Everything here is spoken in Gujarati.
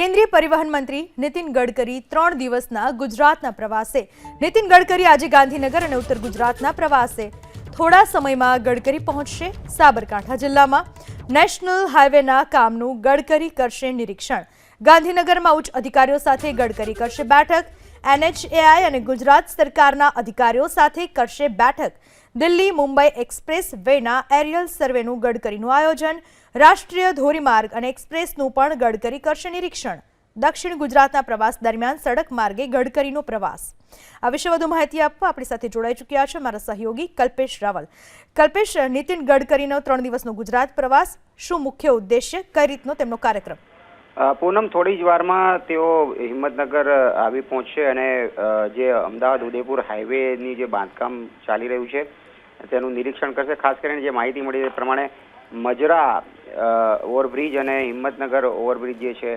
કેન્દ્રીય પરિવહન મંત્રી નીતિન ગડકરી ત્રણ દિવસના ગુજરાતના પ્રવાસે. નીતિન ગડકરી આજે ગાંધીનગર અને ઉત્તર ગુજરાતના પ્રવાસે. થોડા સમયમાં ગડકરી પહોંચશે સાબરકાંઠા જિલ્લામાં. નેશનલ હાઈવેના કામનું ગડકરી કરશે નિરીક્ષણ. ગાંધીનગરમાં ઉચ્ચ અધિકારીઓ સાથે ગડકરી કરશે બેઠક. એનએચએઆઈ અને ગુજરાત સરકારના અધિકારીઓ સાથે કરશે બેઠક. દિલ્હી મુંબઈ એક્સપ્રેસ વેના એરિયલ સર્વેનું ગડકરીનું આયોજન, રાષ્ટ્રીય ધોરીમાર્ગ અને એક્સપ્રેસનું પણ ગડકરી કરશે નિરીક્ષણ. દક્ષિણ ગુજરાતના પ્રવાસ દરમિયાન સડક માર્ગે ગડકરીનો પ્રવાસ. આ વિશે વધુ માહિતી આપવા આપણી સાથે જોડાઈ ચૂક્યા છે મારા સહયોગી કલ્પેશ રાવલ. કલ્પેશ, નીતિન ગડકરીનો ત્રણ દિવસનો ગુજરાત પ્રવાસ, શું મુખ્ય ઉદ્દેશ્ય, કઈ રીતનો તેમનો કાર્યક્રમ? પૂનમ, થોડી જ વારમાં તેઓ હિંમતનગર આવી પહોંચશે અને જે અમદાવાદ ઉદયપુર હાઈવેની જે બાંધકામ ચાલી રહ્યું છે, તેનું નિરીક્ષણ કરશે. ખાસ કરીને જે માહિતી મળી એ પ્રમાણે મજરા ઓવરબ્રિજ અને હિંમતનગર ઓવરબ્રિજ જે છે